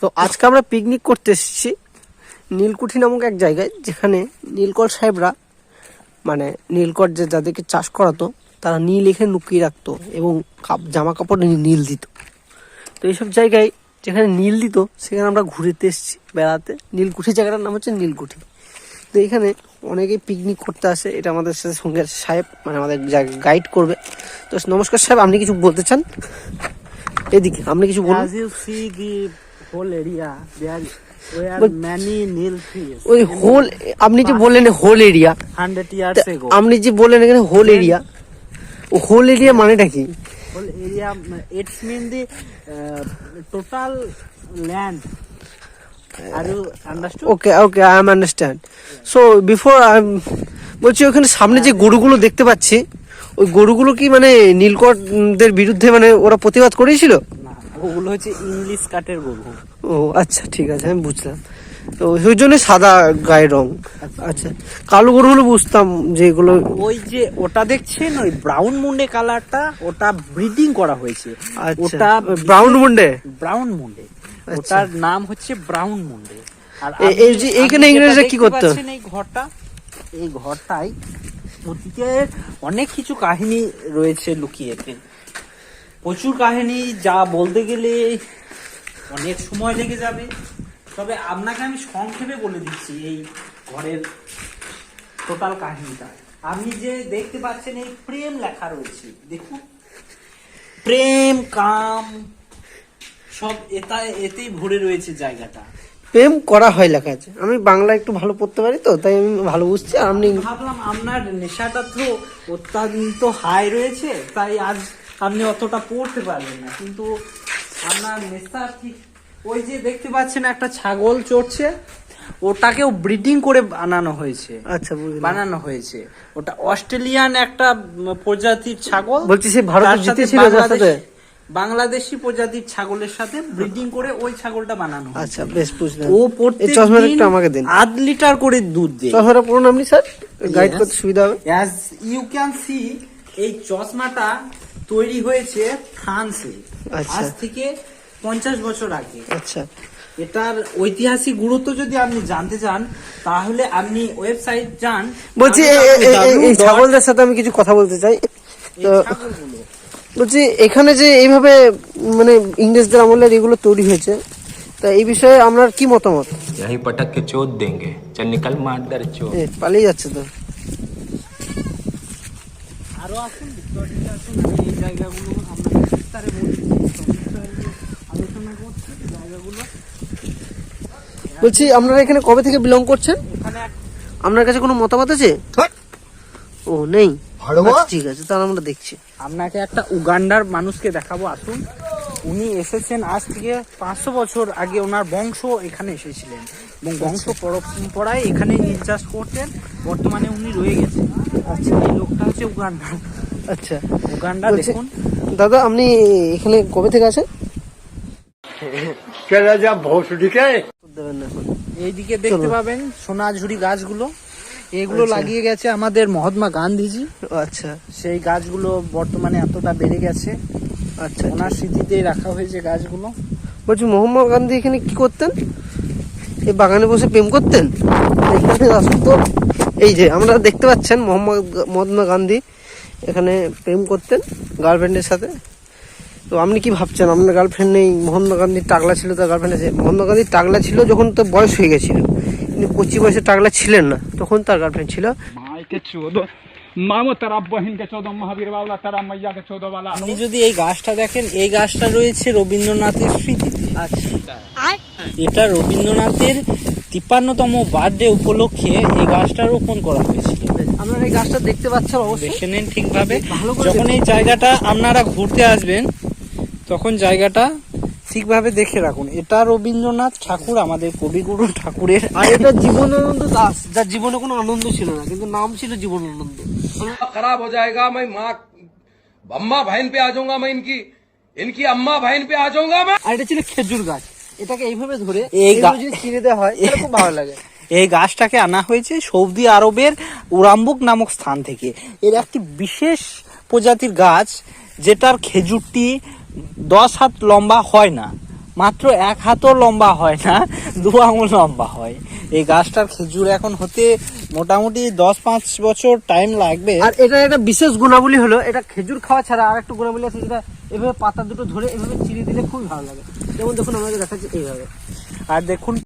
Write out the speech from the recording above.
তো আজকে আমরা পিকনিক করতে এসেছি নীলকুঠি নামক এক জায়গায়, যেখানে নীলকর সাহেবরা মানে নীলকর যে যাদেরকে চাষ করাতো, তারা নীল এখানে লুকিয়ে রাখতো এবং কাপ- জামা কাপড় নীল দিত। তো এইসব জায়গায় যেখানে নীল দিত, সেখানে আমরা ঘুরতে এসেছি, বেড়াতে। নীলকুঠি জায়গাটার নাম হচ্ছে নীলকুঠি। তো এখানে অনেকেই পিকনিক করতে আসে, এটা আমাদের সাথে সঙ্গে সাহেব মানে আমাদের গাইড করবে। তো নমস্কার সাহেব, আপনি কিছু বলতে চান? এদিকে, আপনি কিছু বলুন। Nil trees. ওই হোল আপনি যে বললেন হোল এরিয়া. আপনি যে বললেন এখানে হোল এরিয়া ও হোল এরিয়া মানেটা কি the uh, total land. Are okay okay I am understand so before I বলছি ওখানে সামনে যে গরুগুলো দেখতে পাচ্ছি ওই গরুগুলো কি মানে নীলকরদের বিরুদ্ধে মানে ওরা প্রতিবাদ করেছিল ওগুলো হচ্ছে ইংলিশ কাঠের গরু ও আচ্ছা ঠিক আছে আমি বুঝলাম। তো ওই জন্য সাদা গায়ের রং। আচ্ছা। কালো গরু হলে বুঝতাম যে এগুলো ওই যে ওটা দেখছেন ওই ব্রাউন মুন্ডে কালারটা ওটা ব্রিডিং করা হয়েছে। আচ্ছা ওটা ব্রাউন মুন্ডে? ব্রাউন মুন্ডে। আচ্ছা। ওটার নাম হচ্ছে ব্রাউন মুন্ডে। আর এই যে এইখানে ইংরেজরা কি করতো? এই ঘরটা এই ঘরটায় অতীতের অনেক কিছু কাহিনী রয়েছে লুকিয়েতে। প্রচুর কাহিনী যা বলতে গেলে অনেক সময় লেগে যাবে। তবে আপনাকে আমি সংক্ষেপে বলে দিচ্ছি এই ঘরের টোটাল কাহিনীটা। আপনি যে দেখতে পাচ্ছেন এই প্রেম লেখা রয়েছে। দেখুন। প্রেম কাম সব এটা এতেই ভরে রয়েছে জায়গাটা। প্রেম করা হয় লেখা আছে। আমি বাংলা একটু ভালো পড়তে পারি তো তাই আমি ভালো বুঝছি। আপনি ভাবলাম আপনার নেশাটা তো অত্যন্ত হাই রয়েছে তাই আজ আপনি অতটা পড়তে পারবেন না। কিন্তু আপনার নেশা ঠিক ওই যে দেখতে পাচ্ছেন একটা ছাগল চড়ছে ওটাকেও ব্রিডিং করে বানানো হয়েছে। আচ্ছা বানানো হয়েছে। ওটা অস্ট্রেলিয়ান একটা প্রজাতির ছাগল। বলছি সে ভারত জিতেছিল বাংলাদেশ- প্রজাতির ছাগলের সাথে ব্রিডিং করে ওই ছাগলটা বানানো আচ্ছা বেশ বুঝলাম। ও প্রত্যেক চশমাটা আমাকে দিন। আধ লিটার করে দুধ দেয়। চশমাটা পড়ুন আপনি স্যার। গাইড করতে সুবিধা হবে। অ্যাজ ইউ ক্যান সি এই চশমাটা তৈরি হয়েছে ফ্রান্সে আচ্ছা। আজ থেকে পঞ্চাশ বছর আগে আচ্ছা এটার ঐতিহাসিক গুরুত্ব যদি আপনি জানতে চান তাহলে আপনি ওয়েবসাইট যান বলছি এ- এ- এ- এ- এই www. ছাগলদের সাথে আমি কিছু কথা বলতে চাই এই তো ছাগলগুলো। বলছি এখানে যে এইভাবে মানে ইংরেজদের আমলের এগুলো তৈরি হয়েছে তা এই বিষয়ে আপনার কি মতামত यही पटक के चोट देंगे चल निकल मार दर चोट এ, পালিয়ে যাচ্ছে তো আরও আসুন বিস্তারিত আসুন আমি এই জায়গাগুলো আপনাকে বিস্তারে বলছি আলোচনা করছি জায়গাগুলো। বলছি আপনারা এখানে কবে থেকে বিলং করছেন? এখানে আপনার কাছে কোনো মতামত আছে? ও নেই। আচ্ছা, ঠিক আছে তাহলে আমরা দেখছি। আপনাকে একটা উগান্ডার মানুষকে দেখাবো আসুন। উনি এসেছেন আজ থেকে পাঁচশো বছর আগে ওনার বংশ এখানে এসেছিলেন। এবং বংশ পরম্পরায় এখানে নীল চাষ করতেন। বর্তমানে উনি রয়ে গেছেন। আচ্ছা। এই লোকটা হচ্ছে উগান্ডা। আচ্ছা। উগান্ডা দেখুন। দাদা আপনি এখানে কবে থেকে আসেন? এইদিকে দেখতে পাবেন সোনাঝুরি গাছগুলো। এগুলো আচ্ছা। লাগিয়ে গেছে আমাদের মহাত্মা গান্ধীজি। আচ্ছা। সেই গাছগুলো বর্তমানে এতটা বেড়ে গেছে। আচ্ছা। ওনার স্মৃতিতেই রাখা হয়েছে গাছগুলো। বলছি মহাত্মা গান্ধী এখানে কি করতেন? এই বাগানে বসে প্রেম করতেন? আসুন তো। এই যে আমরা দেখতে পাচ্ছেন মোহাম্মদ মহাত্মা গান্ধী এখানে প্রেম করতেন গার্লফ্রেন্ডের সাথে। তো আপনি কি ভাবছেন? আপনার গার্লফ্রেন্ড নেই মহাত্মা গান্ধীর টাকলা ছিল তার গার্লফ্রেন্ড আছে মহাত্মা গান্ধীর টাকলা ছিল যখন তো বয়স হয়ে গেছিল। কিন্তু পঁচিশ বয়সে টাকলা ছিলেন না তখন তার গার্লফ্রেন্ড ছিল। মামো আপনি যদি এই গাছটা দেখেন এই গাছটা রয়েছে রবীন্দ্রনাথের স্মৃতিতে আচ্ছা। এটা রবীন্দ্রনাথের তিপ্পান্নতম বার্থডে উপলক্ষে এই গাছটা রোপণ করা হয়েছিল। আপনারা এই গাছটা দেখতে পাচ্ছেন অবশ্যই। দেখে নিন ঠিকভাবে। যখন এই জায়গাটা আপনারা ঘুরতে আসবেন তখন জায়গাটা ঠিকভাবে দেখে রাখুন। এটা রবীন্দ্রনাথ ঠাকুর আমাদের কবিগুরু ঠাকুরের আর এটা জীবনানন্দ দাস যার জীবনে কোনো আনন্দ ছিল না কিন্তু নাম ছিল জীবনানন্দ। খারাপ হয়ে যায়গা মা বাম্মা ভাইন পে আজঙ্গা মাইন কি ইনকি। ইনকি আম্মা ভাইন পে আ যাউঙ্গা আর এটা ছিল খেজুর গাছ। এটাকে এইভাবে ধরে এই গাছ যদি চিড়ে দেওয়া হয় তাহলে খুব ভালো লাগে। এই গাছটাকে আনা হয়েছে সৌদি আরবের উরামবুক নামক স্থান থেকে। এর একটি বিশেষ প্রজাতির গাছ যেটার খেজুরটি দশ হাত লম্বা হয় না। মাত্র এক হাতও লম্বা হয় না দু আঙুল লম্বা হয়। এই গাছটার খেজুর এখন হতে মোটামুটি দশ পাঁচ বছর টাইম লাগবে। আর এটা একটা বিশেষ গুণাবলী হলো এটা খেজুর খাওয়া ছাড়া আর একটু গুণাবলী আছে যেটা এভাবে পাতা দুটো ধরে এভাবে চিড়ে দিলে খুবই ভালো লাগে। যেমন দেখুন, আমাকে দেখাচ্ছে এইভাবে। আর দেখুন